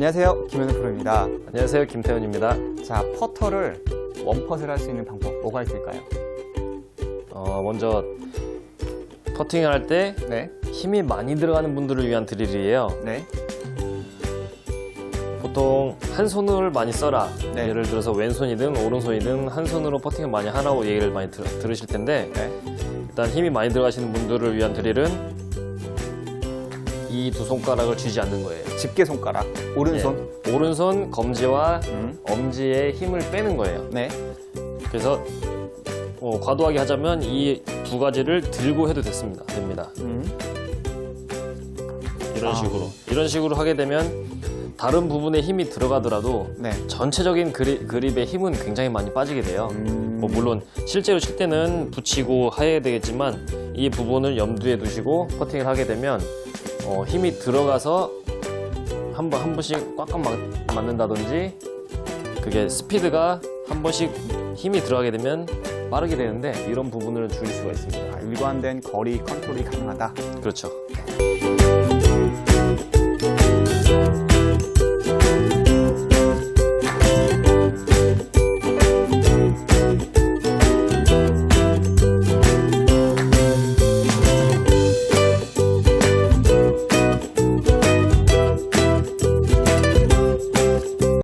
안녕하세요. 김현우 프로입니다. 안녕하세요. 김태현입니다. 자, 퍼터를 원퍼트를 할 수 있는 방법 뭐가 있을까요? 어, 먼저 퍼팅을 할 때 네. 힘이 많이 들어가는 분들을 위한 드릴이에요. 네. 보통 한 손을 많이 써라. 네. 예를 들어서 왼손이든 오른손이든 한 손으로 퍼팅을 많이 하라고 얘기를 많이 들, 들으실 텐데 네. 일단 힘이 많이 들어가시는 분들을 위한 드릴은 이 두 손가락을 쥐지 않는 거예요. 집게 손가락, 오른손. 예, 오른손 검지와 음. 엄지의 힘을 빼는 거예요. 네. 그래서 어, 과도하게 하자면 이 두 가지를 들고 해도 됐습니다. 됩니다. 음. 이런 아. 식으로 이런 식으로 하게 되면 다른 부분에 힘이 들어가더라도 네. 전체적인 그리, 그립의 힘은 굉장히 많이 빠지게 돼요. 음. 뭐 물론 실제로 칠 때는 붙이고 해야 되겠지만 이 부분을 염두에 두시고 퍼팅을 하게 되면 어, 힘이 들어가서 한 번 한 번씩 꽉꽉 맞, 맞는다든지 그게 스피드가 한 번씩 힘이 들어가게 되면 빠르게 되는데 이런 부분을 줄일 수가 있습니다. 아, 일관된 거리 컨트롤이 가능하다. 그렇죠.